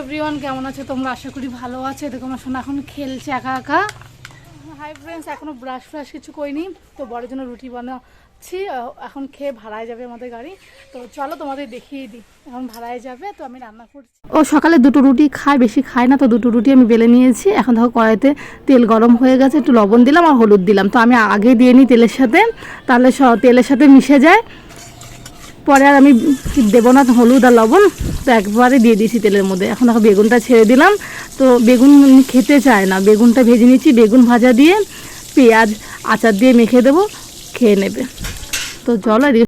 Everyone কেমন আছে? তোমরা আশা করি ভালো আছে। দেখো, আমার শোনা এখন খেলছে একা একা। হাই ফ্রেন্ডস এখনও ব্রাশ ফ্রাশ কিছু করিনি, তো বড়ের জন্য রুটি বানাচ্ছি। এখন খেয়ে ভাড়ায় যাবে আমাদের গাড়ি। তো চলো তোমাদের দেখিয়ে দিই, এখন ভাড়ায় যাবে, তো আমি রান্না করছি। ও, সকালে দুটো রুটি খায়, বেশি খায় না, তো দুটো রুটি আমি বেলে নিয়েছি। এখন দেখো, কড়াইতে তেল গরম হয়ে গেছে, একটু লবণ দিলাম আর হলুদ দিলাম। তো আমি আগে দিয়ে নিই তেলের সাথে, তাহলে তেলের সাথে মিশে যায়। পরে আর আমি দেবো না, হলুদ আর লবণ। তো একবারে দিয়ে দিয়েছি তেলের মধ্যে। এখন দেখো বেগুনটা ছেড়ে দিলাম। তো বেগুন খেতে চায় না। বেগুনটা ভেজে নিচ্ছি, বেগুন ভাজা দিয়ে পেঁয়াজ আচার দিয়ে মেখে দেবো, খেয়ে নেবে। তো চলো এদিকে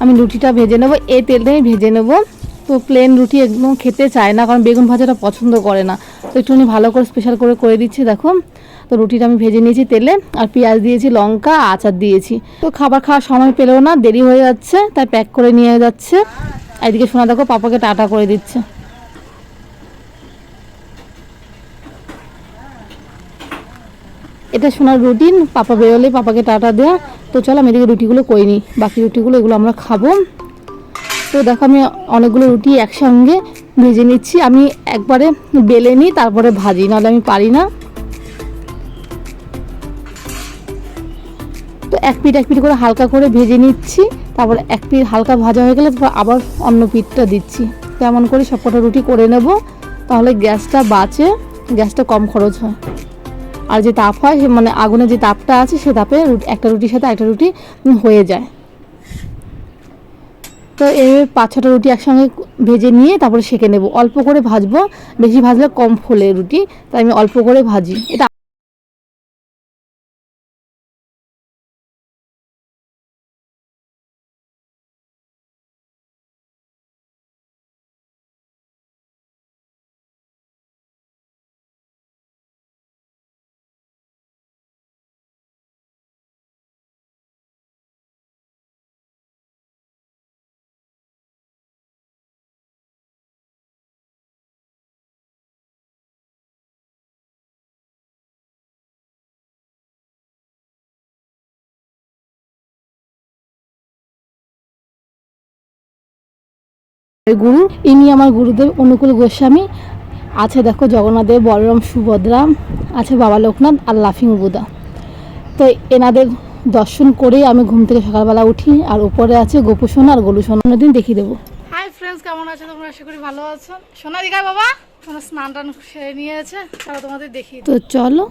আমি রুটিটা ভেজে নেব এই তেলটাই ভেজে নেব। তো প্লেন রুটি একদম খেতে চায় না, কারণ বেগুন ভাজাটা পছন্দ করে না। তো একটুখানি ভালো করে স্পেশাল করে করে দিচ্ছি, দেখো। তো রুটিটা আমি ভেজে নিয়েছি তেলে, আর পেঁয়াজ দিয়েছি, লঙ্কা, আচার দিয়েছি। তো খাবার খাওয়ার সময় পেলেও না, দেরি হয়ে যাচ্ছে, তাই প্যাক করে নিয়ে যাচ্ছে। এদিকে শোনা দেখো, পাপাকে টাটা করে দিচ্ছে। এটা শোনার রুটিন পাপা বেরোলে পাপাকে টাটা দেওয়া তো চলো আমি এদিকে রুটিগুলো করে নিই। বাকি রুটিগুলো এগুলো আমরা খাব। তো দেখো আমি অনেকগুলো রুটি একসঙ্গে ভেজে নিচ্ছি। আমি একবারে বেলে নিই, তারপরে ভাজি, নাহলে আমি পারি না। তো এক পিঠ এক পিঠ করে হালকা করে ভেজে নিচ্ছি। তারপর এক পিঠ হালকা ভাজা হয়ে গেলে আবার অন্য পিঠটা দিচ্ছি। তেমন করে সবকটা রুটি করে নেব। তাহলে গ্যাসটা বাঁচে, গ্যাসটা কম খরচ হয়। আর যে তাপ হয় মানে আগুনে যে তাপটা আছে, সে তাপে একটা রুটির সাথে একটা রুটি হয়ে যায়। তো এভাবে পাঁচ ছটা রুটি একসঙ্গে ভেজে নিয়ে তারপরে সেঁকে নেব। অল্প করে ভাজবো, বেশি ভাজলে কম ফোলে রুটি, তাই আমি অল্প করে ভাজি। এটা গুরু ইনি আমার গুরুদেব অনুকূল গোস্বামী। আছে দেখো জগন্নাথদেব বলরাম সুভদ্রা আছে বাবা লোকনাথ আর লাফিং বুদা। তো এনাদের দর্শন করেই আমি ঘুম থেকে সকালবেলা উঠি আর উপরে আছে গোপু সোনা আর গোলু সোনা দিন দেখিয়ে দেবো। হাই ফ্রেন্ডস কেমন আছো তোমরা? আশা করি ভালো আছো। সোনা দিঘা বাবা তোমার স্নান টান সেরে নিয়েছে তারা তোমাদের দেখিয়ে তো চলো।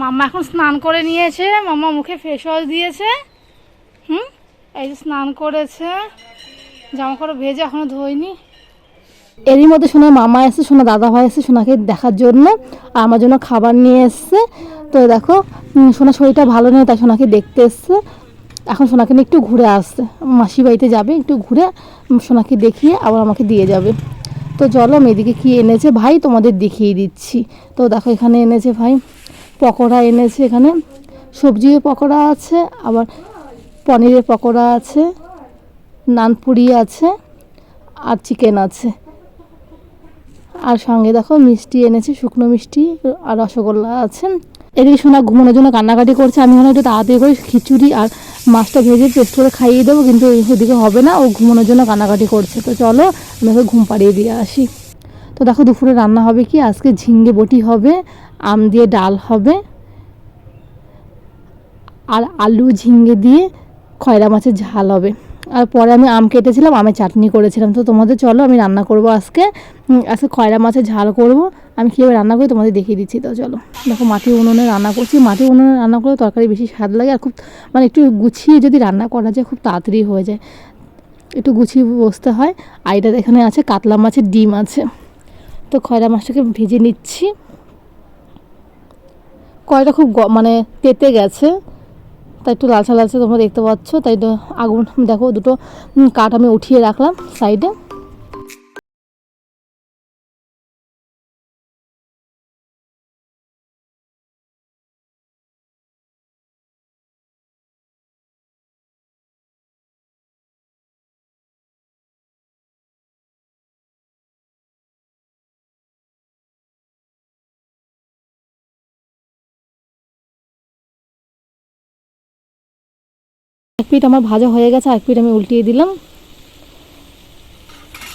মাম্মা এখন স্নান করে নিয়েছে মাম্মা মুখে ফেস ওয়াশ দিয়েছে। হুম এই যে স্নান করেছে। জামা কাপড় ভেজে এখনও ধোয়নি। এরই মধ্যে শোনা মামা এসে শোনা দাদা ভাই এসে সোনাকে দেখার জন্য, আর আমার জন্য খাবার নিয়ে এসছে। তো দেখো সোনা শরীরটা ভালো নেই, তাই সোনাকে দেখতে এসছে। এখন সোনাকে নিয়ে একটু ঘুরে আসছে। মাসি বাড়িতে যাবে, একটু ঘুরে সোনাকে দেখিয়ে আবার আমাকে দিয়ে যাবে। তো চলো, আমি এদিকে কী এনেছে ভাই, তোমাদের দেখিয়ে দিচ্ছি। তো দেখো, এখানে এনেছে ভাই, পকোড়া এনেছে এখানে। সবজির পকোড়া আছে, আবার পনিরের পকোড়া আছে। নানপুরি আছে আর চিকেন আছে। আর সঙ্গে দেখো মিষ্টি এনেছে, শুকনো মিষ্টি আর রসগোল্লা আছে। এদিকে শোনা ঘুমানোর জন্য কান্নাকাটি করছে, আমি ওখানে একটু তাড়াতাড়ি করে খিচুড়ি আর মাছটা ভেজে পেস্ট করে খাইয়ে দেবো, কিন্তু ওদিকে হবে না, ও ঘুমানোর জন্য কান্নাকাটি করছে। তো চলো, আমি ওকে ঘুম পাড়িয়ে দিয়ে আসি। তো দেখো দুপুরে রান্না হবে কি? আজকে ঝিঙ্গে বটি হবে, আম দিয়ে ডাল হবে আর আলু ঝিঙ্গে দিয়ে খয়রা মাছের ঝাল হবে। আর পরে আমি আম কেটেছিলাম, আমের চাটনি করেছিলাম। তো তোমাদের চলো আমি রান্না করব আজকে। আজকে খয়রা মাছের ঝাল করব। আমি কীভাবে রান্না করি তোমাদের দেখিয়ে দিচ্ছি, তো চলো। দেখো মাটির উনুনে রান্না করছি। মাটির উনুনে রান্না করলে তরকারি বেশি স্বাদ লাগে আর খুব মানে একটু গুছিয়ে যদি রান্না করা যায়, খুব তাড়াতাড়ি হয়ে যায়। একটু গুছিয়ে বসতে হয়। আর এটা এখানে আছে কাতলা মাছের ডিম আছে। তো খয়রা মাছটাকে ভেজে নিচ্ছি। কয়টা খুব মানে তেতে গেছে। তাই একটু লালচা লালচা তোমরা দেখতে পাচ্ছ। তাই তো আগুন, দেখো দুটো কাঠ আমি উঠিয়ে রাখলাম সাইডে। এক পিঠ আমার ভাজা হয়ে গেছে এক পিঠ আমি উল্টিয়ে দিলাম।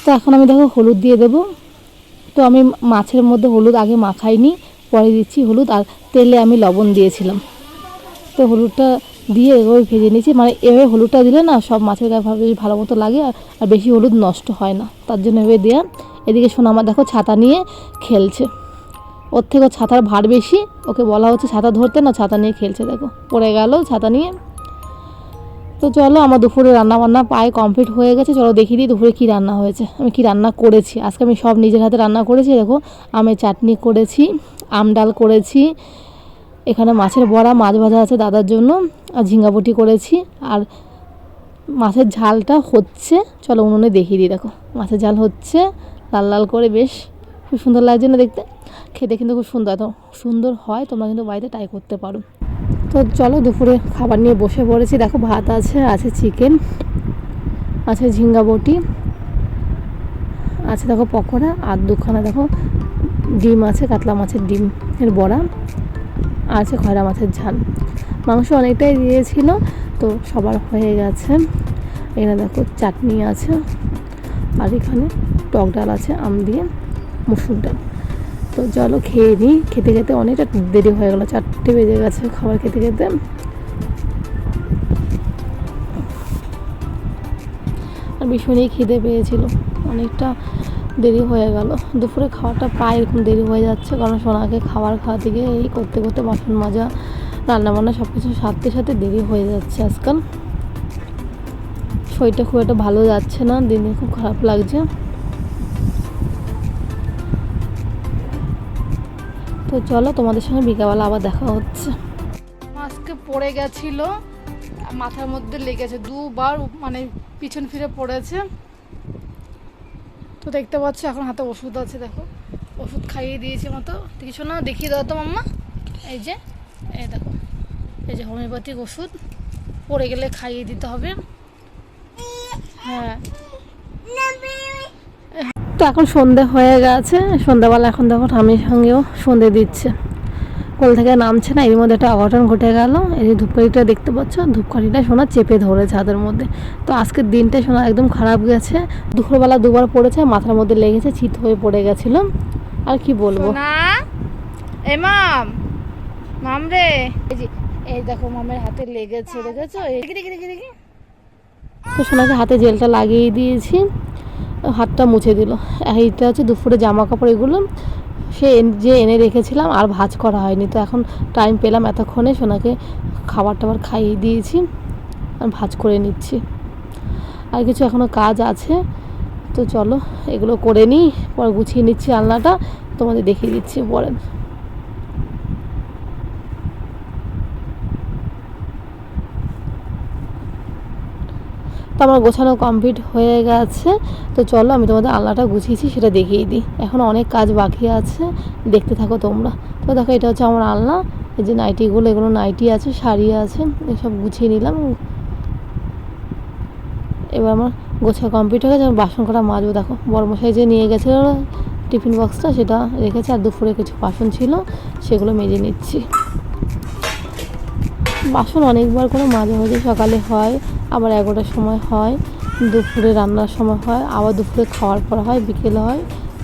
তো এখন আমি দেখো হলুদ দিয়ে দেবো। তো আমি মাছের মধ্যে হলুদ আগে মাখাইনি, পরে দিচ্ছি হলুদ, আর তেলে আমি লবণ দিয়েছিলাম। তো হলুদটা দিয়ে এভাবে ভেজে নিয়েছি মানে এভাবে হলুদটা দিলে না সব মাছের গায়ে ভাবে ভালো মতো লাগে, আর বেশি হলুদ নষ্ট হয় না। তার জন্য এভাবে দেওয়া এদিকে শোনা, আমার দেখো ছাতা নিয়ে খেলছে। ওর থেকে ছাতার ভার বেশি, ওকে বলা হচ্ছে ছাতা ধরতে না, ছাতা নিয়ে খেলছে, দেখো। পড়ে গেল ছাতা নিয়ে। তো চলো, আমার দুপুরে রান্না বান্না পায়ে কমপ্লিট হয়ে গেছে। চলো দেখিয়ে দিই দুপুরে কী রান্না হয়েছে। আমি কি রান্না করেছি? আজকে আমি সব নিজের হাতে রান্না করেছি। দেখো, আমের চাটনি করেছি, আম ডাল করেছি, এখানে মাছের বড়া, মাছ ভাজা আছে দাদার জন্য, আর ঝিঙ্গাপুটি করেছি। আর মাছের ঝালটা হচ্ছে, চলো উনুনে দেখিয়ে দিই, দেখো। মাছের ঝাল হচ্ছে, লাল লাল করে বেশ খুব সুন্দর লাগছে না দেখতে? খেতে কিন্তু খুব সুন্দর, এত সুন্দর হয়, তোমরা কিন্তু বাড়িতে ট্রাই করতে পারো। তো চলো দুপুরে খাবার নিয়ে বসে পড়েছি। দেখো ভাত আছে আছে চিকেন আছে ঝিঙ্গা বটি, আছে দেখো পকোড়া, আর দুখানা দেখো ডিম আছে, কাতলা মাছের ডিম এর বড়া আছে খয়রা মাছের ঝাল। মাংস অনেকটাই দিয়েছিল, তো সবার হয়ে গেছে। এখানে দেখো চাটনি আছে, আর এখানে টক ডাল আছে, আম দিয়ে, মুসুর ডাল। তো চলো খেয়ে নিই খেতে খেতে অনেকটা দেরি হয়ে গেলো, চারটে বেজে গেছে খাবার খেতে খেতে। আর ভীষণই খিদে পেয়েছিল, অনেকটা দেরি হয়ে গেল। দুপুরে খাওয়াটা প্রায় এরকম দেরি হয়ে যাচ্ছে, কারণ সোনাকে খাবার খাওয়াতে গিয়ে এই করতে করতে বাসন মাজা, রান্নাবান্না সব কিছু সাথে সাথে দেরি হয়ে যাচ্ছে আজকাল। শরীরটা খুব একটা ভালো যাচ্ছে না দিন দিন খুব খারাপ লাগছে। তো চলো, তোমাদের সঙ্গে বিকালবেলা আবার দেখা হচ্ছে। আজকে পড়ে গেছিল, মাথার মধ্যে লেগেছে, দুবার মানে পিছন ফিরে পড়েছে। তো দেখতে পাচ্ছ, এখন হাতে ওষুধ আছে, দেখো। ওষুধ খাইয়ে দিয়েছে মতো। কিছু না দেখিয়ে দাও তো মাম্মা। এই যে, এই দেখো। এই যে হোমিওপ্যাথিক ওষুধ, পড়ে গেলে খাইয়ে দিতে হবে। হ্যাঁ। তো এখন সন্ধে হয়ে গেছে। সন্ধ্যাবেলা এখন দেখো ঠামির সঙ্গেও সন্ধে দিচ্ছে। কোল থেকে নামছে না এর মধ্যে একটা অঘটন ঘটে গেল। এই যে ধূপকাঠিটা দেখতে পাচ্ছ ধূপকাঠিটা সোনা চেপে ধরে ছাদের মধ্যে। তো আজকের দিনটা সোনা একদম খারাপ গেছে। দুপুরবেলা দুবার পড়েছে মাথার মধ্যে লেগেছে চিত হয়ে পড়ে গেছিল। আর কি বলব? এ মাম! মাম রে! এই দেখো মামের হাতে লেগেছে দেখেছ? দেখি দেখি দেখি দেখি তো সোনাকে হাতে জেলটা লাগিয়ে দিয়েছি। হাতটা মুছে দিল। এইটা হচ্ছে দুপুরে জামা কাপড় এগুলো। সে যে এনে রেখেছিলাম আর ভাজ করা হয়নি। তো এখন টাইম পেলাম এতক্ষণে সোনাকে খাবার টাবার খাইয়ে দিয়েছি আর ভাজ করে নিচ্ছি। আর কিছু এখনও কাজ আছে। তো চলো এগুলো করে নিই, পরে গুছিয়ে নিচ্ছি আলনাটা। তোমাদের দেখিয়ে দিচ্ছি পরে। তো আমার গোছানো কমপ্লিট হয়ে গেছে। তো চলো আমি তোমাদের আলনাটা গুছিয়েছি, সেটা দেখিয়ে দিই। এখন অনেক কাজ বাকি আছে, দেখতে থাকো তোমরা। তো দেখো, এটা হচ্ছে আমার আলনা। এই যে নাইটিগুলো, এগুলো নাইটি আছে, শাড়ি আছে, এসব গুছিয়ে নিলাম। এবার আমার গোছা কমপ্লিট হয়ে গেছে বাসন করা মাজবো। দেখো বড়মশাই যে নিয়ে গেছিল টিফিন বক্সটা, সেটা রেখেছে, আর দুপুরে কিছু বাসন ছিল, সেগুলো মেজে নিচ্ছি। বাসন অনেকবার করে মাঝে মাঝে সকালে হয়। আবার এগারোটার সময় হয়, দুপুরে রান্নার সময় হয়, আবার দুপুরে খাওয়ার পর হয়, বিকেলে হয়,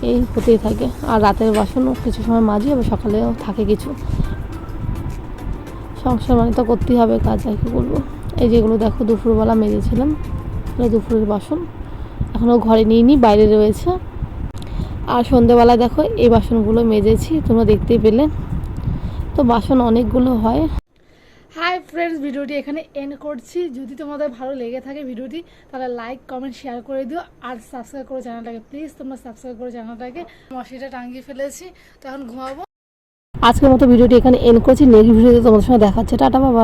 এই হতেই থাকে। আর রাতের বাসনও কিছু সময় মাঝি আবার সকালেও থাকে কিছু। সংসার মানে তো করতেই হবে কাজ, আর কি করব এই যেগুলো দেখো, দুপুরবেলা মেজেছিলাম দুপুরের বাসন। এখনও ঘরে নিয়ে নিই বাইরে রয়েছে। আর সন্ধেবেলা দেখো, এই বাসনগুলো মেজেছি, তোমরা দেখতেই পেলে। তো বাসন অনেকগুলো হয়। হাই ফ্রেন্ডস ভিডিওটি এখানে এন্ড করছি। যদি তোমাদের ভালো লেগে থাকে ভিডিওটি, তাহলে লাইক কমেন্ট শেয়ার করে দিও। আর সাবস্ক্রাইব করে চ্যানেলটাকে প্লিজ তোমরা সাবস্ক্রাইব করে চ্যানেলটাকে মশিটা টাঙিয়ে ফেলেছি। তো এখন ঘুমাবো। আজকের মতো ভিডিওটি এখানে এন্ড করছি। নেক্সট ভিডিওতে তোমাদের সঙ্গে দেখাচ্ছে টাটা বাবা